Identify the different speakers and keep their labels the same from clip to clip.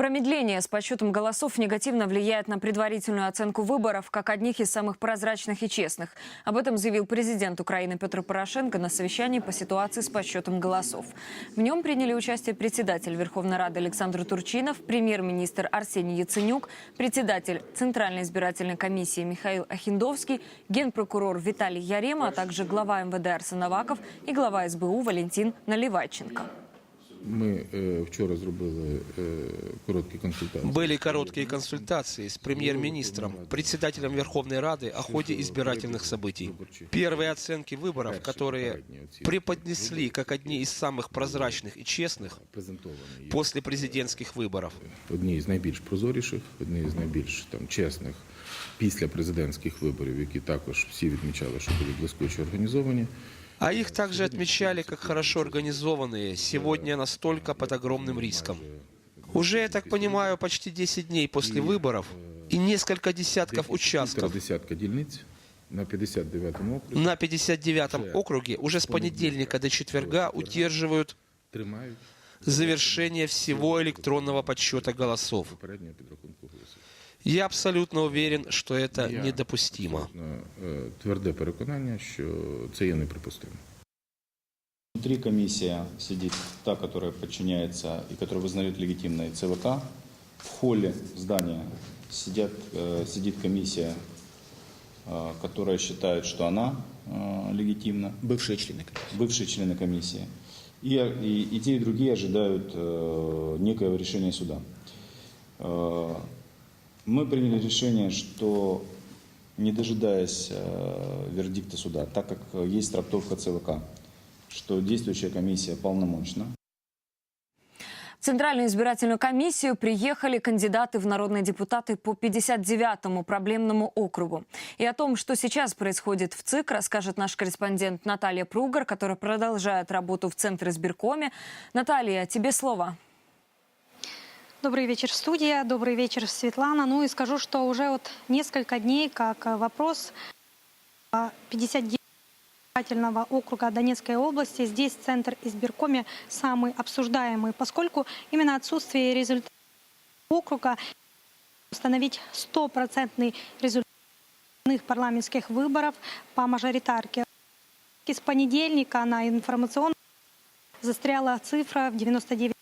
Speaker 1: Промедление с подсчетом голосов негативно влияет на предварительную оценку выборов как одних из самых прозрачных и честных. Об этом заявил президент Украины Петр Порошенко на совещании по ситуации с подсчетом голосов. В нем приняли участие председатель Верховной Рады Александр Турчинов, премьер-министр Арсений Яценюк, председатель Центральной избирательной комиссии Михаил Ахиндовский, генпрокурор Виталий Ярема, а также глава МВД Арсен Аваков и глава СБУ Валентин Наливайченко.
Speaker 2: Ми е, вчора зробили е, короткі консультації.
Speaker 3: Были короткие консультации с премьер-министром, председателем Верховной Рады о ходе избирательных событий. Первые оценки выборов, которые преподнесли как одни из самых прозрачных и честных
Speaker 2: презентовані є
Speaker 3: после президентских выборов.
Speaker 2: одні з найбільш прозоріших, одні з найбільш там чесних після президентських виборів, які також всі відмічали, що були блискуче організовані.
Speaker 3: А их также отмечали как хорошо организованные, сегодня настолько под огромным риском. Уже, я так понимаю, почти 10 дней после выборов и несколько десятков
Speaker 2: Півтора
Speaker 3: участков
Speaker 2: десятка дільниць на 59-му окрузі
Speaker 3: на 59-м округе уже с понедельника до четверга удерживают
Speaker 2: тримають
Speaker 3: завершение всего электронного подсчета голосов.
Speaker 2: попереднього підрахунку голосів.
Speaker 3: Я абсолютно уверен, что это
Speaker 2: Я
Speaker 3: недопустимо.
Speaker 2: абсолютно, е, Тверде переконання, що це є неприпустимо.
Speaker 4: Внутри комиссия сидит та, которая подчиняется и которая вызнает легитимной ЦВК. В холле здания сидят, э, сидит комиссия, э, которая считает, что она э, легитимна.
Speaker 5: Бывшие члены комиссии.
Speaker 4: Бывшие члены комиссии. И, и, и те, и другие ожидают э, некоего решения суда. Э, мы приняли решение, что не дожидаясь э, вердикта суда, так как э, есть трактовка ЦВК, что действующая комиссия полномочна,
Speaker 1: Центральную избирательную комиссию приехали кандидаты в народные депутаты по 59-му проблемному округу. И о том, что сейчас происходит в ЦИК, расскажет наш корреспондент Наталья Пругар, которая продолжает работу в Центре избиркоме. Наталья, тебе слово.
Speaker 6: Добрый вечер, студия. Добрый вечер, Светлана. Ну и скажу, что уже вот несколько дней, как э, вопрос а, 59 избирательного округа Донецкой области, здесь Центр избиркоме самый обсуждаемый, поскольку именно отсутствие результатов округа установить стопроцентный результат парламентских выборов по мажоритарке. С понедельника на информационном застряла цифра в 99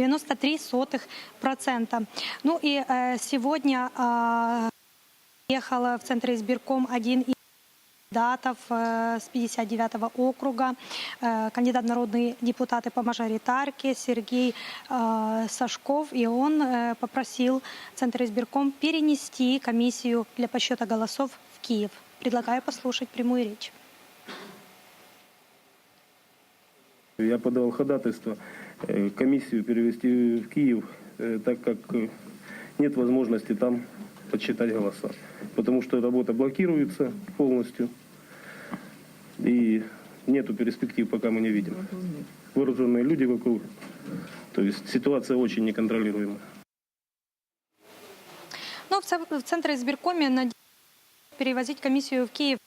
Speaker 6: 93%. Ну и э, сегодня э, ехала в Центре избирком один кандидатов э, с 59-го округа, э, кандидат народные депутаты по мажоритарке Сергей э, Сашков. И он попросил Центр избирком перенести комиссию для подсчета голосов в Киев. Предлагаю послушать прямую речь.
Speaker 7: Я подавал ходатайство комиссию перевести в Киев, так как нет возможности там подсчитать голоса. Потому что работа блокируется полностью. И нету перспектив, пока мы не видим. Вооруженные люди вокруг. То есть ситуация очень неконтролируемая.
Speaker 6: Ну, в Центре избиркоме надеются перевозить комиссию в Киев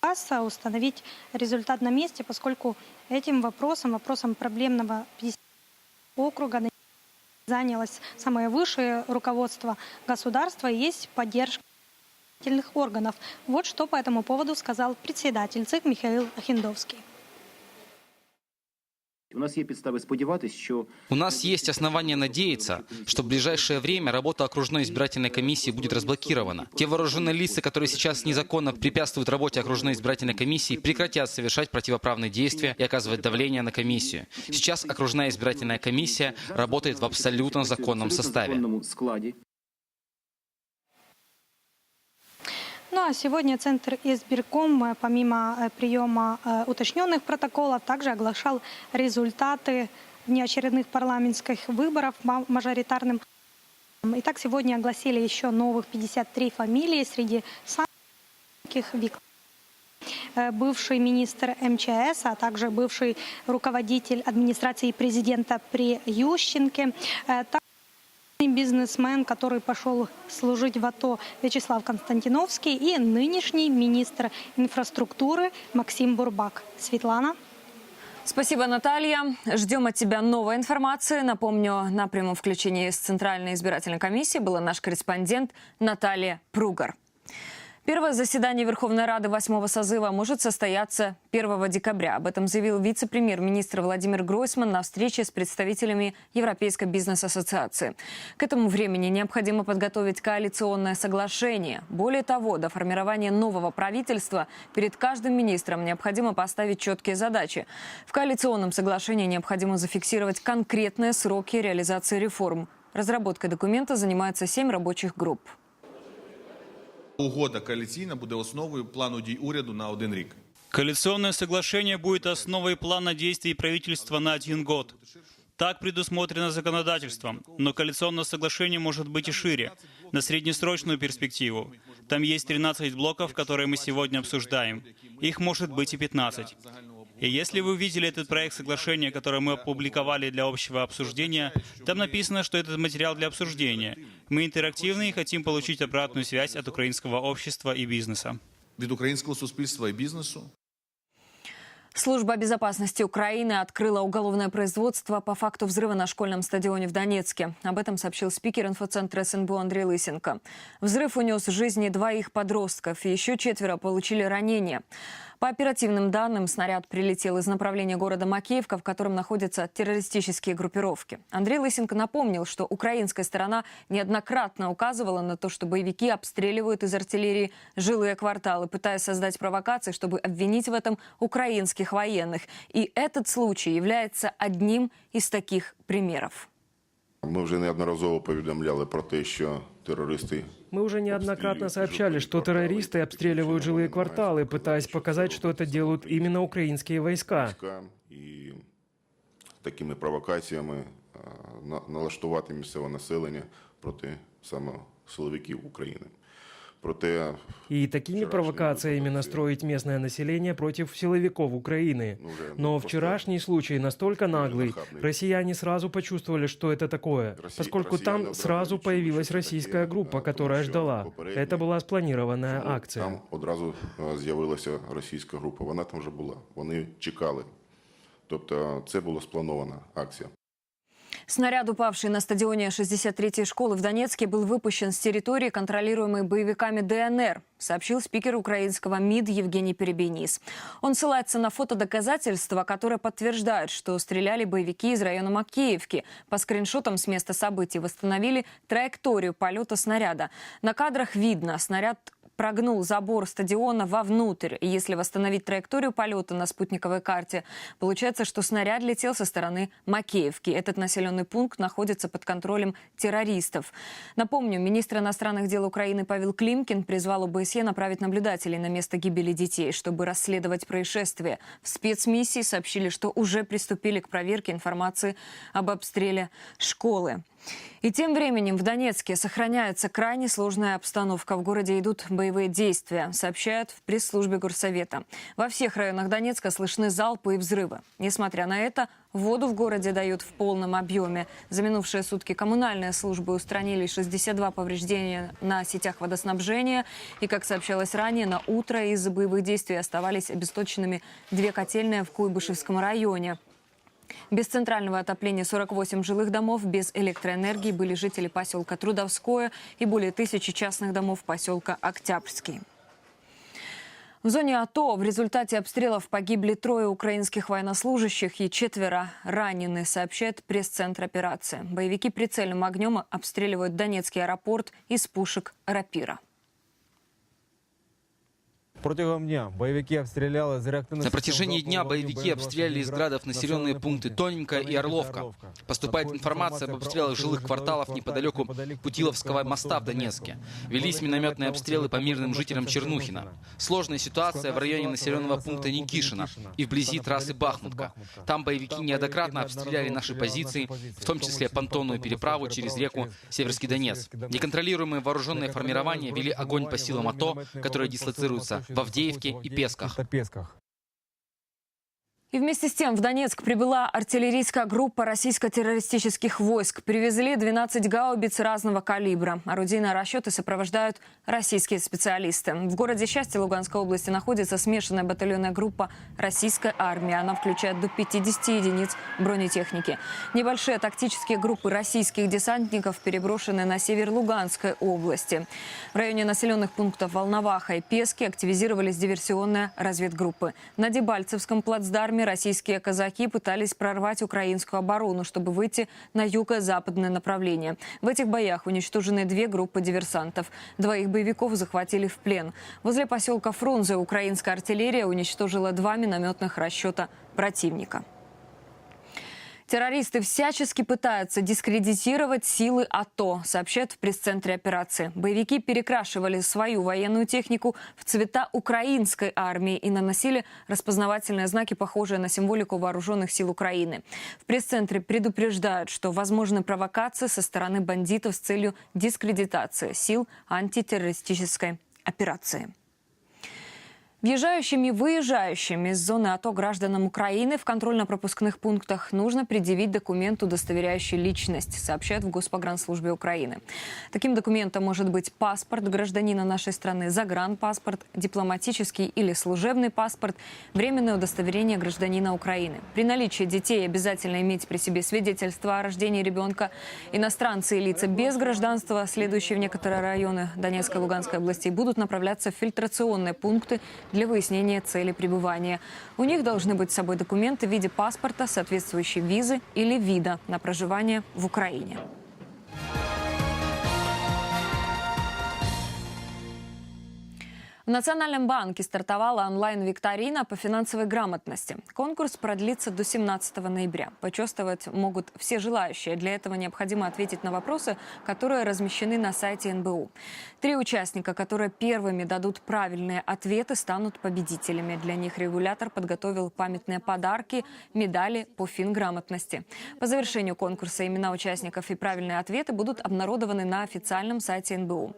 Speaker 6: касса, установить результат на месте, поскольку этим вопросом, вопросом проблемного 50 округа занялось самое высшее руководство государства есть поддержка органов. Вот что по этому поводу сказал председатель ЦИК Михаил Ахиндовский.
Speaker 5: У нас є підстави сподіватися, що
Speaker 8: У нас есть основания надеяться, что в ближайшее время работа окружной избирательной комиссии будет разблокирована. Те вооруженные лица, которые сейчас незаконно препятствуют работе окружной избирательной комиссии, прекратят совершать противоправные действия и оказывать давление на комиссию. Сейчас окружная избирательная комиссия работает в абсолютно законном
Speaker 5: в абсолютно
Speaker 8: составе.
Speaker 6: Ну а сегодня Центр избирком, э, помимо э, приема э, уточненных протоколов, также оглашал результаты внеочередных парламентских выборов ма- мажоритарным. Итак, сегодня огласили еще новых 53 фамилии среди самых Вик э, бывший министр МЧС, а также бывший руководитель администрации президента при Ющенке. Бизнесмен, который пошел служить в АТО Вячеслав Константиновский и нынешний министр инфраструктуры Максим Бурбак. Светлана.
Speaker 1: Спасибо, Наталья. Ждем от тебя новой информации. Напомню, на прямом включении с Центральной избирательной комиссии была наш корреспондент Наталья Пругар. Первое заседание Верховной Рады восьмого созыва может состояться 1 декабря. Об этом заявил вице-премьер-министр Владимир Гройсман на встрече с представителями Европейской бизнес-ассоциации. К этому времени необходимо подготовить коалиционное соглашение. Более того, до формирования нового правительства перед каждым министром необходимо поставить четкие задачи. В коалиционном соглашении необходимо зафиксировать конкретные сроки реализации реформ. Разработкой документа занимается семь рабочих групп
Speaker 9: Угода коаліційна буде основою плану дій уряду на один рік.
Speaker 10: Коалиционное соглашение будет основой плана действий правительства на один год. Так предусмотрено законодательством, но коалиционное соглашение может быть и шире, на среднесрочную перспективу. Там есть 13 блоков, которые мы сегодня обсуждаем. Их может быть и 15. И если вы увидели этот проект соглашения, который мы опубликовали для общего обсуждения, там написано, что этот материал для обсуждения. Мы интерактивны и хотим получить обратную связь от украинского общества и бизнеса.
Speaker 9: Від українського суспільства і бізнесу
Speaker 1: Служба безопасности Украины открыла уголовное производство по факту взрыва на школьном стадионе в Донецке. Об этом сообщил спикер инфоцентра СНБО Андрей Лысенко. Взрыв унес жизни двоих подростков, и еще четверо получили ранения. По оперативным данным, снаряд прилетел из направления города Макеевка, в котором находятся террористические группировки. Андрей Лысенко напомнил, что украинская сторона неоднократно указывала на то, что боевики обстреливают из артиллерии жилые кварталы, пытаясь создать провокации, чтобы обвинить в этом украинских военных. И этот случай является одним из таких примеров.
Speaker 11: Ми вже неодноразово повідомляли про те, що терористи
Speaker 12: Мы уже неоднократно сообщали, что террористы обстреливают жилые кварталы, пытаясь показать, что это делают именно украинские войска.
Speaker 11: війська і такими провокаціями а, на- налаштувати місцеве населення проти саме силовиків України. Проте
Speaker 12: И такими провокациями настроить местное население против силовиков Украины. Но вчерашний случай настолько наглый, россияне сразу почувствовали, что это такое, поскольку там сразу появилась российская группа, которая ждала. Это была спланированная акция.
Speaker 11: там одразу а, з'явилася російська група. Вона там вже була. Вони чекали. Тобто це була спланована акція.
Speaker 1: Снаряд, упавший на стадионе 63-й школы в Донецке, был выпущен с территории, контролируемой боевиками ДНР, сообщил спикер украинского МИД Евгений Перебенис. Он ссылается на фотодоказательства, которые подтверждают, что стреляли боевики из района Макеевки. По скриншотам с места событий восстановили траекторию полета снаряда. На кадрах видно, снаряд прогнул забор стадиона вовнутрь. И если восстановить траекторию полета на спутниковой карте, получается, что снаряд летел со стороны Макеевки. Этот населенный пункт находится под контролем террористов. Напомню, министр иностранных дел Украины Павел Климкин призвал ОБСЕ направить наблюдателей на место гибели детей, чтобы расследовать происшествие. В спецмиссии сообщили, что уже приступили к проверке информации об обстреле школы. И тем временем в Донецке сохраняется крайне сложная обстановка. В городе идут боевые действия, сообщают в пресс-службе Горсовета. Во всех районах Донецка слышны залпы и взрывы. Несмотря на это, воду в городе дают в полном объеме. За минувшие сутки коммунальные службы устранили 62 повреждения на сетях водоснабжения. И, как сообщалось ранее, на утро из-за боевых действий оставались обесточенными две котельные в Куйбышевском районе. Без центрального отопления 48 жилых домов, без электроэнергии были жители поселка Трудовское и более тысячи частных домов поселка Октябрьский. В зоне АТО в результате обстрелов погибли трое украинских военнослужащих и четверо ранены, сообщает пресс-центр операции. Боевики прицельным огнем обстреливают Донецкий аэропорт из пушек «Рапира».
Speaker 13: Протягом дня боевики обстреляли з реактивных
Speaker 8: На протяжении дня боевики обстреляли из градов населенные пункты Тоненько и Орловка. Поступает информация об обстрелах жилых кварталов неподалеку Путиловского моста в Донецке. Велись минометные обстрелы по мирным жителям Чернухина. Сложная ситуация в районе населенного пункта Никишина и вблизи трассы Бахмутка. Там боевики неоднократно обстреляли наши позиции, в том числе понтонную переправу через реку Северский Донец. Неконтролируемые вооруженные формирования вели огонь по силам АТО, которые дислоцируются в Авдеевке и
Speaker 13: Песках.
Speaker 1: И вместе с тем в Донецк прибыла артиллерийская группа российско-террористических войск. Привезли 12 гаубиц разного калибра. Орудийные расчеты сопровождают российские специалисты. В городе Счастье Луганской области находится смешанная батальонная группа российской армии. Она включает до 50 единиц бронетехники. Небольшие тактические группы российских десантников переброшены на север Луганской области. В районе населенных пунктов Волноваха и Пески активизировались диверсионные разведгруппы. На Дебальцевском плацдарме российские казаки пытались прорвать украинскую оборону, чтобы выйти на юго-западное направление. В этих боях уничтожены две группы диверсантов. Двоих боевиков захватили в плен. Возле поселка Фрунзе украинская артиллерия уничтожила два минометных расчета противника. Террористы всячески пытаются дискредитировать силы АТО, сообщают в пресс-центре операции. Боевики перекрашивали свою военную технику в цвета украинской армии и наносили распознавательные знаки, похожие на символику вооруженных сил Украины. В пресс-центре предупреждают, что возможны провокации со стороны бандитов с целью дискредитации сил антитеррористической операции. Въезжающим и выезжающим из зоны АТО гражданам Украины в контрольно-пропускных пунктах нужно предъявить документ, удостоверяющий личность, сообщают в Госпогранслужбе Украины. Таким документом может быть паспорт гражданина нашей страны, загранпаспорт, дипломатический или служебный паспорт, временное удостоверение гражданина Украины. При наличии детей обязательно иметь при себе свидетельство о рождении ребенка. Иностранцы и лица без гражданства, следующие в некоторые районы Донецкой и Луганской областей, будут направляться в фильтрационные пункты для выяснения цели пребывания. У них должны быть с собой документы в виде паспорта, соответствующей визы или вида на проживание в Украине. В Национальном банке стартовала онлайн-викторина по финансовой грамотности. Конкурс продлится до 17 ноября. Почувствовать могут все желающие. Для этого необходимо ответить на вопросы, которые размещены на сайте НБУ. Три участника, которые первыми дадут правильные ответы, станут победителями. Для них регулятор подготовил памятные подарки, медали по финграмотности. По завершению конкурса имена участников и правильные ответы будут обнародованы на официальном сайте НБУ.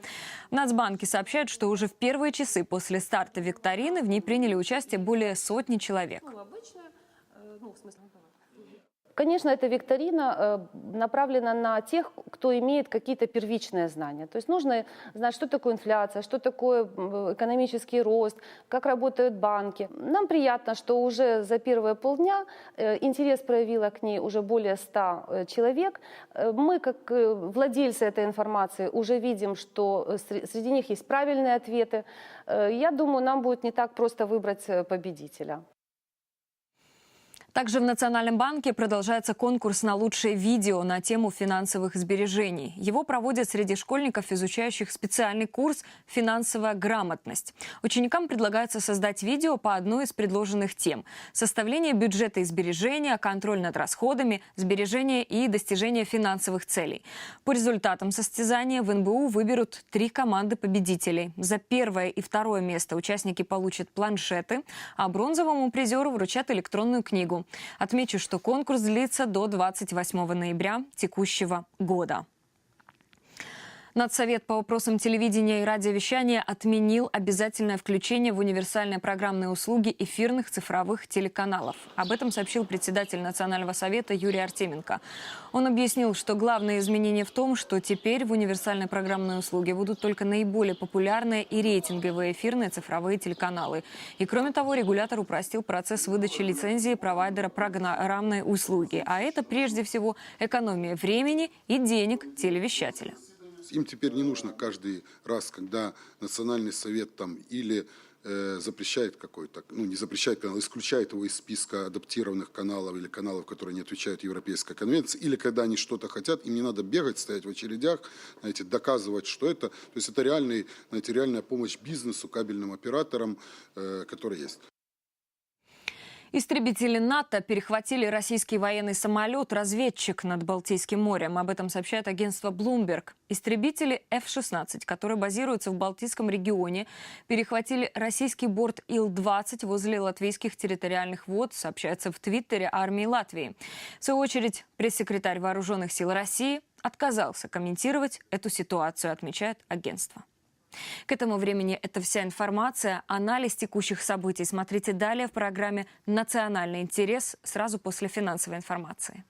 Speaker 1: В Нацбанке сообщают, что уже в первые часы после старта викторины в ней приняли участие более сотни человек.
Speaker 14: Конечно, эта викторина э, направлена на тех, кто имеет какие-то первичные знания. То есть нужно знать, что такое инфляция, что такое экономический рост, как работают банки. Нам приятно, что уже за первые полдня э, интерес проявило к ней уже более 100 э, человек. Мы, как владельцы этой информации, уже видим, что среди них есть правильные ответы. Я думаю, нам будет не так просто выбрать победителя.
Speaker 1: Также в Национальном банке продолжается конкурс на лучшее видео на тему финансовых сбережений. Его проводят среди школьников, изучающих специальный курс «Финансовая грамотность». Ученикам предлагается создать видео по одной из предложенных тем. Составление бюджета и сбережения, контроль над расходами, сбережение и достижение финансовых целей. По результатам состязания в НБУ выберут три команды победителей. За первое и второе место участники получат планшеты, а бронзовому призеру вручат электронную книгу. Отмечу, что конкурс длится до 28 ноября текущего года. Надсовет по вопросам телевидения и радиовещания отменил обязательное включение в универсальные программные услуги эфирных цифровых телеканалов. Об этом сообщил председатель Национального совета Юрий Артеменко. Он объяснил, что главное изменение в том, что теперь в универсальной программной услуге будут только наиболее популярные и рейтинговые эфирные цифровые телеканалы. И кроме того, регулятор упростил процесс выдачи лицензии провайдера программной услуги. А это прежде всего экономия времени и денег телевещателя.
Speaker 15: Им теперь не нужно каждый раз, когда национальный совет там или э, запрещает какой-то, ну не запрещает канал, исключает его из списка адаптированных каналов или каналов, которые не отвечают Европейской конвенции, или когда они что-то хотят, им не надо бегать, стоять в очередях, знаете, доказывать, что это. То есть это реальный, знаете, реальная помощь бизнесу, кабельным операторам, э, которые есть.
Speaker 1: Истребители НАТО перехватили российский военный самолет-разведчик над Балтийским морем. Об этом сообщает агентство Bloomberg. Истребители F-16, которые базируются в Балтийском регионе, перехватили российский борт Ил-20 возле латвийских территориальных вод, сообщается в Твиттере армии Латвии. В свою очередь, пресс-секретарь Вооруженных сил России отказался комментировать эту ситуацию, отмечает агентство. К этому времени это вся информация. Анализ текущих событий смотрите далее в программе «Национальный интерес» сразу после финансовой информации.